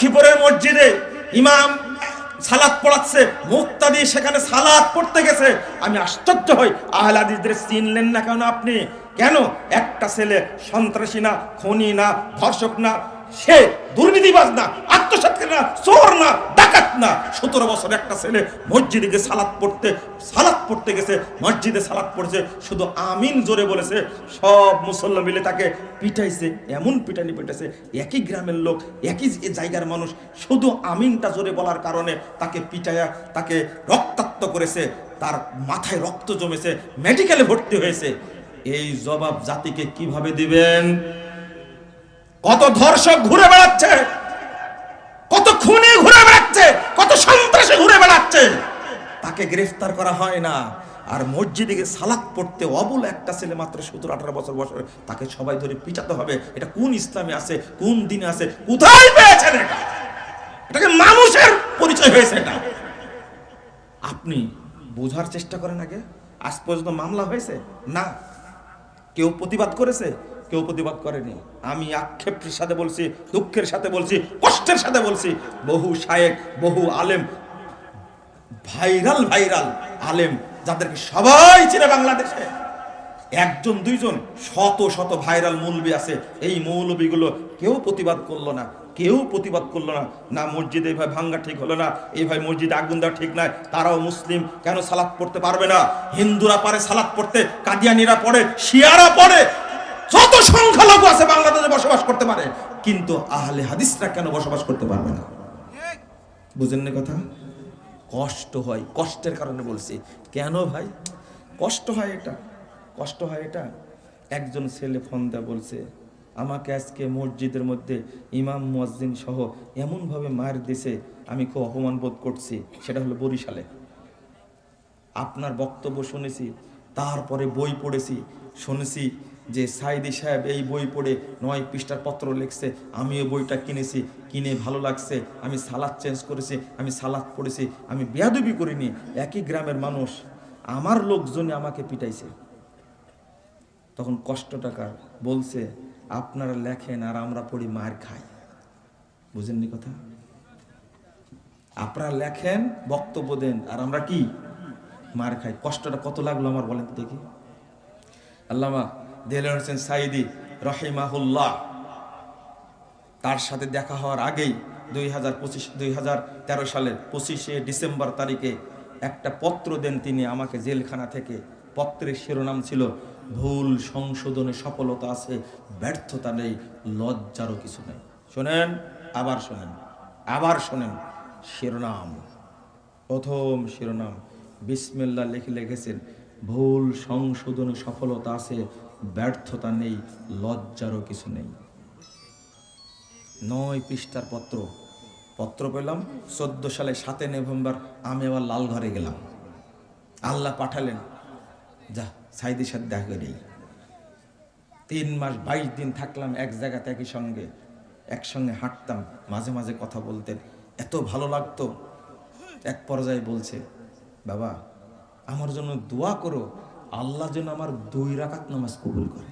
লক্ষ্মীপুরের মসজিদে ইমাম সালাদ পড়াচ্ছে, মুক্তাদি সেখানে সালাদ পড়তে গেছে। আমি আশ্চর্য হই আহলাদিদের চিনলেন না কেন আপনি? কেন? একটা ছেলে সন্ত্রাসী না, খনি না, ধর্ষক না সে দুর্নীতিবাজ না, আত্মসাৎকার না, চোর না, ডাকাত না। সতেরো বছর একটা ছেলে মসজিদে গিয়ে সালাদ পড়তে সালাদ পড়তে গেছে, মসজিদে সালাদ পড়ছে, শুধু আমিন জোরে বলেছে, সব মুসল্লা মিলে তাকে পিটাইছে, এমন পিটানি পিটাইছে, একই গ্রামের লোক, একই জায়গার মানুষ, শুধু আমিনটা জোরে বলার কারণে তাকে পিটাইয়া তাকে রক্তাক্ত করেছে, তার মাথায় রক্ত জমেছে, মেডিকেলে ভর্তি হয়েছে। এই জবাব জাতিকে কীভাবে দিবেন? কত ধর্ষক ঘুরে বেড়াচ্ছে, কত খুনি ঘুরে বেড়াচ্ছে, কত সন্ত্রাসী ঘুরে বেড়াচ্ছে। তাকে গ্রেফতার করা হয় না। আর মসজিদে গিয়ে পড়তে অবল একটা ছেলে মাত্র সতেরো, আঠারো বছর বছর তাকে সবাই ধরে পিটাতে হবে। এটা কোন ইসলামে আছে, কোন দিনে আছে, কোথায় পেয়েছেন এটা? এটাকে মানুষের পরিচয় হয়েছে এটা। আপনি বোঝার চেষ্টা করেন আগে। আজ পর্যন্ত মামলা হয়েছে? না। কেউ প্রতিবাদ করেছে? কেউ প্রতিবাদ করেনি। আমি আক্ষেপের সাথে বলছি, দুঃখের সাথে বলছি, কষ্টের সাথে বলছি। বহু শায়েক, বহু আলেম, ভাইরাল ভাইরাল আলেম যাদেরকে সবাই চিনে বাংলাদেশে। একজন, দুইজন, শত শত ভাইরাল মৌলবী আছে। এই মৌলবীগুলো কেউ প্রতিবাদ করল না, কেউ প্রতিবাদ করল না। না মসজিদে এইভাবে ভাঙ্গা ঠিক হলো না এইভাবে মসজিদে আগুন দেওয়া ঠিক নয় তারাও মুসলিম, কেন সালাদ পড়তে পারবে না? হিন্দুরা পারে সালাদ পড়তে, কাদিয়ানিরা পড়ে, শিয়ারা পড়ে যত সংখ্যালঘু আছে বাংলাদেশে বসবাস করতে পারে, কিন্তু আহলে হাদিসরা কেন বসবাস করতে পারবে না? বুঝেন না কথা? কষ্ট হয়, কষ্টের কারণে বলছি। কেন ভাই? কষ্ট হয় এটা। কষ্ট হয় এটা। একজন ছেলে ফোন দেয়া বলছে, আমাকে আজকে মসজিদের মধ্যে ইমাম, মুয়াজ্জিন সহ এমনভাবে মার দিছে, আমি খুব অপমান বোধ করছি। সেটা হলো বরিশালে। আপনার বক্তব্য শুনেছি, তারপরে বই পড়েছি, শুনেছি যে সাইদি সাহেব এই বই পড়ে নয় পৃষ্ঠার পত্র লিখছে, আমিও বইটা কিনেছি, কিনে ভালো লাগছে, আমি সালাদ চেঞ্জ করেছি, আমি সালাদ পড়েছি, আমি বেয়াদবি করিনি, একই গ্রামের মানুষ, আমার লোকজনে আমাকে পিটাইছে। তখন কষ্ট টাকার বলছে, আপনারা লেখেন আর আমরা পড়ি মার খাই। বুঝেননি কথা? আপনারা লেখেন, বক্তব্য দেন, আর আমরা কি? মার খাই। কষ্টটা কত লাগল আমার বলেন দেখি। আল্লামা দেলার হোসেন সাইদি রহিমাহুল্লাহ। তার সাথে দেখা হওয়ার আগেই দুই হাজার পঁচিশ, দুই হাজার তেরো সালের পঁচিশে ডিসেম্বর তারিখে একটা পত্র দেন তিনি আমাকে জেলখানা থেকে। পত্রের শিরোনাম ছিল, ভুল সংশোধনে সফলতা আছে, ব্যর্থতা নেই, লজ্জারও কিছু নেই। শোনেন, আবার শোনেন আবার শোনেন, শিরোনাম, প্রথম শিরোনাম। বিসমিল্লা লিখে লিখেছেন, ভুল সংশোধনে সফলতা আছে ব্যর্থতা নেই, লজ্জারও কিছু নেই। নয় পৃষ্ঠার পত্র। পত্র পেলাম চোদ্দ সালে সাতে নভেম্বর, আমি আবার লাল ঘরে গেলাম। আল্লাহ পাঠালেন, যা, সাইদের সাথে দেখা করেই তিন মাস বাইশ দিন থাকলাম এক জায়গাতে একই সঙ্গে, একসঙ্গে হাঁটতাম, মাঝে মাঝে কথা বলতেন। এত ভালো লাগতো। এক পর্যায়ে বলছে, বাবা, আমার জন্য দোয়া করো আল্লাহ যেন আমার দুই রাকাত নামাজ কবুল করে।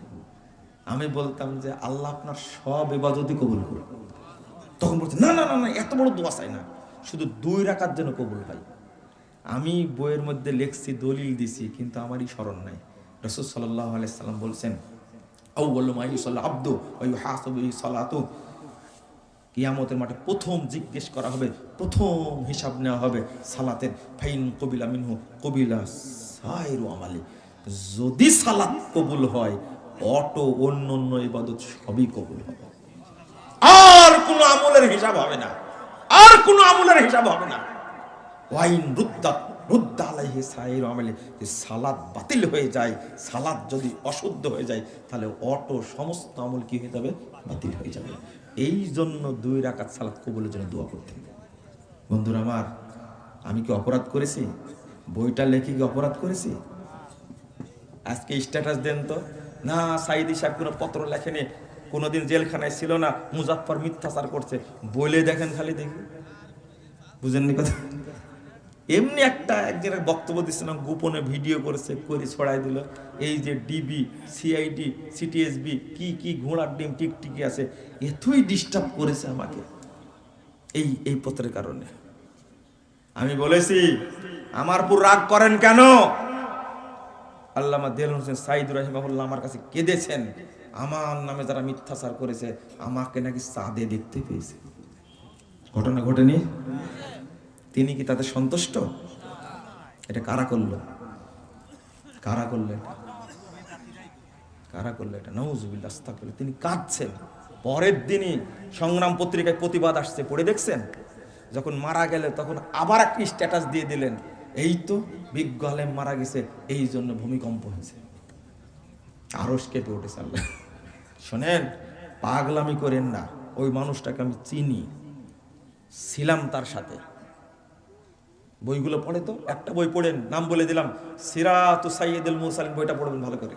আমি বলতাম যে, আল্লাহ আপনার সব এবাদতই কবুল করে তখন বলছে, না না না না, এত বড় দোয়া চাই না। শুধু দুই রাকাত যেন কবুল হয় আমি বইয়ের মধ্যে লেখছি, দলিল দিছি, কিন্তু আমারই স্মরণ নাই। রসুল সাল্লাহ আলাইসাল্লাম বলছেন ও বলল মাইলসাল্ আব্দু সালাতু। কিয়ামতের মাঠে প্রথম জিজ্ঞেস করা হবে, প্রথম হিসাব নেওয়া হবে সালাতের। ফাইন কবিলা মিনহু কবিলা সাইরু আমালি। যদি সালাত কবুল হয়, অটো অন্য অন্য ইবাদত সবই কবুল হবে। আর কোনো আমলের হিসাব হবে না। আর কোনো আমলের হিসাব হবে না। ওয়াইন রুদ্দাত রুদ্দা আলাইহি সাইর আমলে, যে সালাদ বাতিল হয়ে যায় সালাদ যদি অশুদ্ধ হয়ে যায়, তাহলে অটো সমস্ত আমল কি হয়ে যাবে? বাতিল হয়ে যাবে। এই জন্য দুই রাকাত সালাদ কবুলের জন্য দোয়া করতে। বন্ধুরা আমার, আমি কি অপরাধ করেছি? বইটা লেখি কি অপরাধ করেছি? আজকে স্ট্যাটাস দেন তো। না সাইদি সাহেব কোনো পত্র লেখেনি, কোনোদিন জেলখানায় ছিল না মুজাফর মিথ্যাচার করছে। বলে দেখেন খালি দেখি। বুঝেননি কথা? এমনি একটা একজনের বক্তব্য দিচ্ছিলাম গোপনে ভিডিও করেছে করে ছড়াই দিল। এই যে ডিবি সিআইডি সিটিএসবি কি কি ঘোড়ার ডিম টিকটিকি আছে, এতই ডিস্টার্ব করেছে আমাকে। এই এই পত্রের কারণে। আমি বলেছি, আমার উপর রাগ করেন কেন? আল্লামা দেল হোসেন সাইদুর রহিমাহুল্লাহ আমার কাছে কেঁদেছেন। আমার নামে যারা মিথ্যাচার করেছে, আমাকে নাকি চাঁদে দেখতে পেয়েছে। ঘটনা ঘটেনি? তিনি কি তাতে সন্তুষ্ট? এটা কারা করল? কারা করল এটা? কারা করল এটা? নওজুবিল্লাহ আস্তাগফিরুল্লাহ। তিনি কাঁদছেন। পরের দিনই সংগ্রাম পত্রিকায় প্রতিবাদ আসছে। পড়ে দেখছেন? যখন মারা গেলে তখন আবার একটি স্ট্যাটাস দিয়ে দিলেন। এই তো বিজ্ঞ আলেম মারা গেছে, এই জন্য ভূমিকম্প হয়েছে। আরস কেঁপে উঠেছে আল্লাহ। শোনেন, পাগলামি করেন না, ওই মানুষটাকে আমি চিনি, ছিলাম তার সাথে। বইগুলো পড়ে তো, একটা বই পড়েন, নাম বলে দিলাম, সিরাত সাইয়েদুল মুরসালিন, বইটা পড়বেন ভালো করে।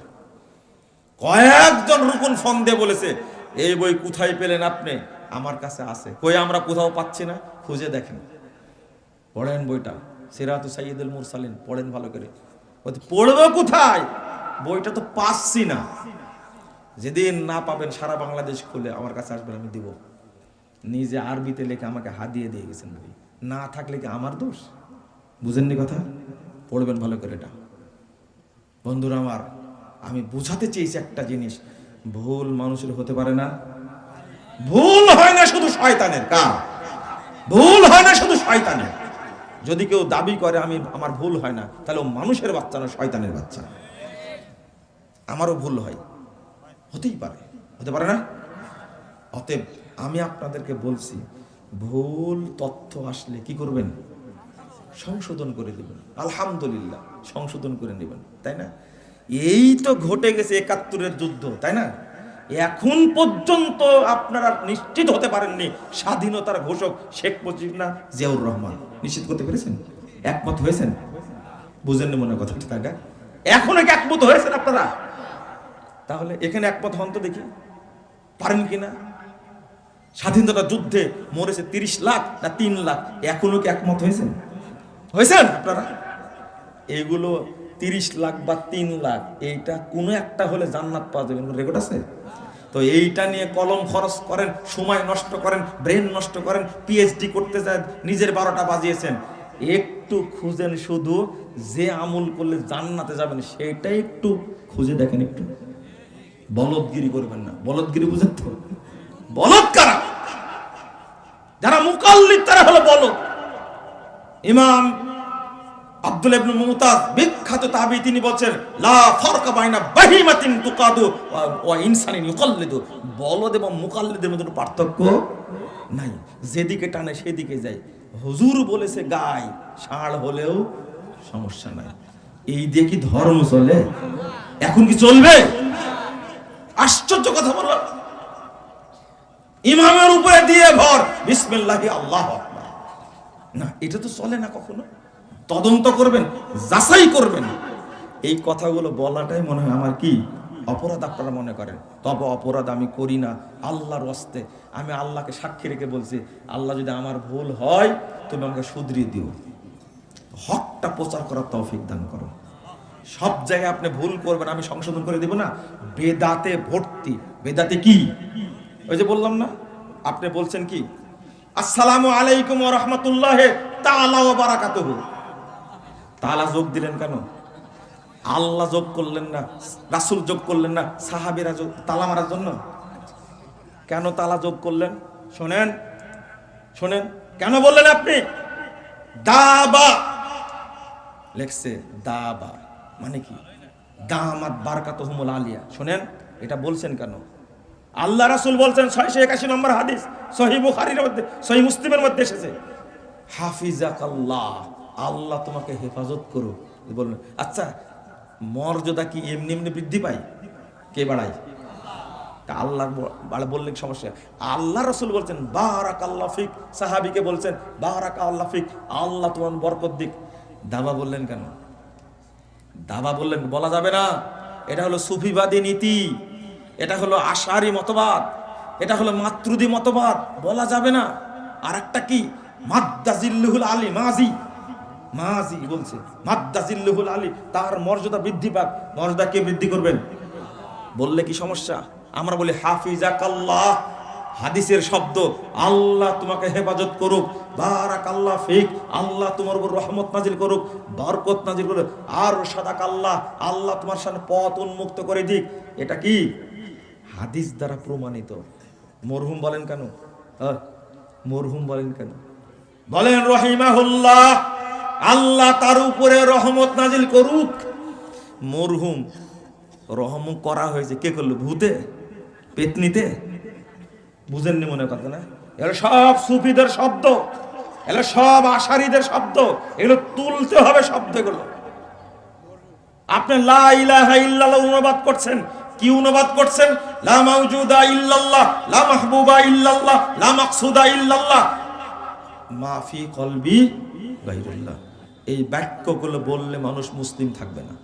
কয়েকজন রুকুন ফোন দিয়ে বলেছে, এই বই কোথায় পেলেন আপনি? আমার কাছে আছে। কই, আমরা কোথাও পাচ্ছি না, খুঁজে দেখেন। পড়েন বইটা। সিরাত সাইয়দুল মুরসালিন, পড়েন ভালো করে। পড়বে কোথায়? বইটা তো পাচ্ছি না। যেদিন না পাবেন, সারা বাংলাদেশ খুলে আমার কাছে আসবেন, আমি দিব। নিজে আরবিতে লেখে আমাকে হাদিয়ে দিয়ে গেছেন বই। না থাকলে কি আমার দোষ? বুঝেননি কথা? পড়বেন ভালো করে এটা। বন্ধুরা আমার, আমি বুঝাতে চেয়েছি একটা জিনিস। ভুল মানুষের হতে পারে না। ভুল হয় না শুধু শয়তানের, কার? ভুল হয় না শুধু শয়তানের। যদি কেউ দাবি করে আমি, আমার ভুল হয় না, তাহলে ও মানুষের বাচ্চা না, শয়তানের বাচ্চা। আমারও ভুল হয়। হতেই পারে। হতে পারে না? অতএব আমি আপনাদেরকে বলছি, ভুল তথ্য আসলে কি করবেন? সংশোধন করে দেবেন। আলহামদুলিল্লাহ, সংশোধন করে নেবেন। তাই না? এই তো ঘটে গেছে একাত্তরের যুদ্ধ, তাই না? এখন পর্যন্ত আপনারা নিশ্চিত হতে পারেননি স্বাধীনতার ঘোষক শেখ মুজিব না জিয়াউর রহমান। নিশ্চিত করতে পেরেছেন? একমত হয়েছেন? বুঝেননি মনে কথাটা তাই এখনও কি একমত হয়েছেন আপনারা? তাহলে এখানে একমত হন তো দেখি। পারেন কিনা স্বাধীনতা যুদ্ধে মরেছে তিরিশ লাখ না তিন লাখ? এখনও কি একমত হয়েছেন? হয়েছেন আপনারা? এইগুলো তিরিশ লাখ বা তিন লাখ, এইটা কোনো একটা হলে জান্নাত পাওয়া যাবে। রেকর্ড আছে? তো এইটা নিয়ে কলম খরচ করেন, সময় নষ্ট করেন ব্রেন নষ্ট করেন পিএইচডি করতে যায়, নিজের বারোটা বাজিয়েছেন। একটু খুঁজেন শুধু যে আমল করলে জান্নাতে যাবেন সেটাই একটু খুঁজে দেখেন একটু। বলদগিরি করবেন না। বলদগিরি বুঝেন তো? বলদ কারা? যারা মুকাল্লিদ তারা হলো বলদ। ইমাম আব্দুল ইবনে মুমতাজ বিখ্যাত তাবি তিনি বলছেন লা ফারকা বাইনা বাহিমাতিন তুকাদু ওয়া- ইনসানিন ইউকাল্লিদু। বলদ এবং মুকাল্লিদের মধ্যে কোনো পার্থক্য নাই। যেদিকে টানে সেদিকে যায়। হুজুর বলেছে গায় ষাঁড় হলেও সমস্যা নাই। এই দিয়ে কি ধর্ম চলে? এখন কি চলবে? আশ্চর্য কথা বললাম। ইমামের উপরে দিয়ে ভর। বিসমিল্লাহি আল্লাহ না এটা তো চলে না কখনো? তদন্ত করবেন, যাচাই করবেন। এই কথাগুলো বলাটাই মনে হয় আমার কি? অপরাধ আপনারা মনে করেন। তবে অপরাধ আমি করি না, আল্লাহর অস্তে আমি আল্লাহকে সাক্ষী রেখে বলছি, আল্লাহ যদি আমার ভুল হয়, তুমি আমাকে শুধরিয়ে দিও। হকটা প্রচার করার তৌফিক দান করো। সব জায়গায় আপনি ভুল করবেন, আমি সংশোধন করে দেব না। বেদাতে ভর্তি। বেদাতে কি? ওই যে বললাম না, আপনি বলছেন কি? আসসালামু আলাইকুম রাহমাতুল্লাহ ওয়া বারাকাতুহু। তাআলা যোগ দিলেন কেন? আল্লাহ যোগ করলেন না, রাসুল যোগ করলেন না, সাহাবীরা যোগ, তালা মারার জন্য? কেন তালা যোগ করলেন? শোনেন শোনেন, কেন বললেন আপনি? দাবা। লেখছে দাবা মানে কি? দামাত বারকাত হুমুল আলিয়া। শোনেন, এটা বলছেন কেন? আল্লাহ রাসুল বলছেন, ছয়শো একাশি নম্বর হাদিস, সহি বুখারির মধ্যে, সহি মুসলিমের মধ্যে এসেছে। হাফিজাক আল্লাহ তোমাকে হেফাজত করো বললেন আচ্ছা মর্যাদা কি এমনি এমনি বৃদ্ধি পায়? কে বাড়ায়? তা আল্লাহ বললে কি সমস্যা। আল্লাহ রসুল বলছেন বাহারাক আল্লাহ ফিক। সাহাবিকে বলছেন বাহারাক আল্লাহ ফিক। আল্লাহ তোমার বরকত দিক। দাবা বললেন কেন? দাবা বললেন, বলা যাবে না। এটা হলো সুফিবাদী নীতি। এটা হলো আশারি মতবাদ। এটা হলো মাতৃদি মতবাদ। বলা যাবে না। আর একটা কি? মাদ্দাজিল্লুহুল আলী মাজি। মাজি বলছে, মাদ্দাজিল্লুহুল আলী, তার মর্যাদা বৃদ্ধি পাক। মর্যাদা কে বৃদ্ধি করবেন? বললে কি সমস্যা? আমরা বলি হাফিজা কাল্লাহ হাদিসের শব্দ, আল্লাহ তোমাকে হেফাজত করুক। বারাক আল্লাহ ফিক, আল্লাহ তোমার উপর রহমত নাজিল করুক। বরকত নাজিল করুক। আর সাদাক আল্লাহ আল্লাহ তোমার সামনে পথ উন্মুক্ত করে দিক। এটা কি? হাদিস দ্বারা প্রমাণিত। মরহুম বলেন কেন? মরহুম বলেন কেন? বলেন, রহিমাহুল্লাহ। আল্লাহ তার উপরে রহমত নাজিল করুক। মরহুম, রহম করা হয়েছে। কে করল? ভূতে? পেতনিতে? বুঝেননি মনে কথা না এগুলো সব সুফিদের শব্দ। এগুলো সব আশারিদের শব্দ। এগুলো তুলতে হবে শব্দগুলো আপনি লা ইলাহা অনুবাদ করছেন। কি অনুবাদ করছেন? লা মাওজুদা ইল্লাল্লাহ, লা মাহবুবা ইল্লাল্লাহ, লা মাকসুদা ইল্লাল্লাহ। মা ফি কলবি গায়রুল্লাহ। এই বাক্যগুলো বললে মানুষ মুসলিম থাকবে না।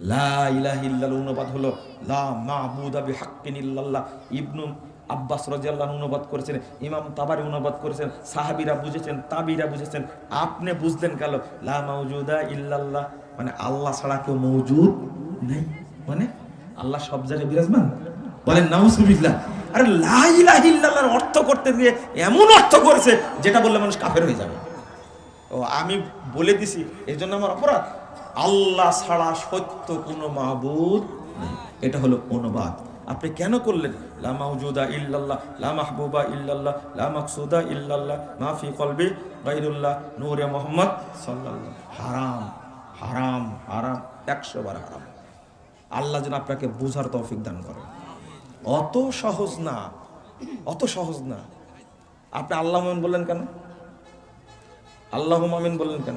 লা ইলাহা ইল্লাল্লাহ অনুবাদ হলো, লা মাবুদা বিহাক্কিন ইল্লাল্লাহ। ইবনু আব্বাস রাদিয়াল্লাহু আনহু অনুবাদ করেছেন, ইমাম তাবারি অনুবাদ করেছেন, সাহাবীরা বুঝেছেন, তাবিরা বুঝেছেন, আপনি বুঝলেন কালো লা মাওজুদা ইল্লাল্লাহ মানে আল্লাহ ছাড়া কেউ মওজুদ নেই। মানে আল্লাহ সব জায়গায় বিরাজমান। বলেন, নাউজুবিল্লাহ। আরে লা ইলাহা ইল্লাল্লাহর অর্থ করতে গিয়ে এমন অর্থ করেছে, যেটা বললে মানুষ কাফের হয়ে যাবে। আমি বলে দিছি, এই জন্য আমার অপরাধ। আল্লাহ ছাড়া সত্য কোনো মাহবুদ এটা হলো অনুবাদ। আপনি কেন করলেন? লা মাউজুদা ইল্লাল্লাহ, লা মাহবুবা ইল্লাল্লাহ, লা মাকসুদা ইল্লাল্লাহ মাফি কলবি গাইরুল্লাহ নূরে মোহাম্মদ সাল্লাল্লাহ হারাম হারাম হারাম, একশো বার হারাম। আল্লাহ যেন আপনাকে বুঝার তৌফিক দান করেন। অত সহজ না, অত সহজ না। আপনি আল্লাহ মোমেন বললেন কেন? আল্লাহ মামিন বললেন কেন?